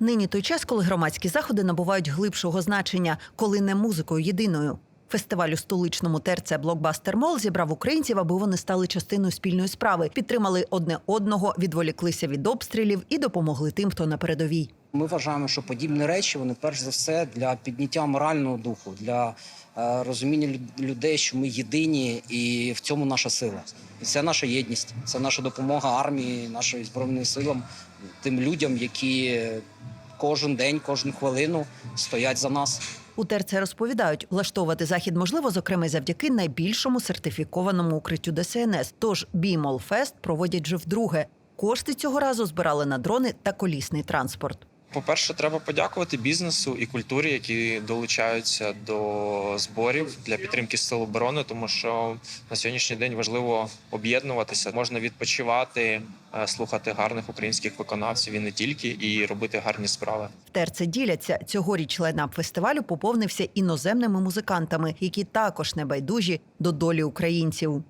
Нині той час, коли громадські заходи набувають глибшого значення, коли не музикою єдиною. Фестиваль у столичному ТРЦ Блокбастер Мол зібрав українців, аби вони стали частиною спільної справи, підтримали одне одного, відволіклися від обстрілів і допомогли тим, хто на передовій. Ми вважаємо, що подібні речі вони перш за все для підняття морального духу, для е, розуміння лю- людей, що ми єдині, і в цьому наша сила. Це наша єдність, це наша допомога армії, нашим збройним силам, тим людям, які кожен день, кожну хвилину стоять за нас. У ТРЦ розповідають, влаштовувати захід можливо, зокрема, завдяки найбільшому сертифікованому укриттю ДСНС. Тож Бімолфест проводять вже вдруге. Кошти цього разу збирали на дрони та колісний транспорт. По-перше, треба подякувати бізнесу і культурі, які долучаються до зборів для підтримки сил оборони, тому що на сьогоднішній день важливо об'єднуватися. Можна відпочивати, е, слухати гарних українських виконавців і не тільки, і робити гарні справи. ТРЦ діляться цьогоріч лайнап фестивалю поповнився іноземними музикантами, які також небайдужі до долі українців.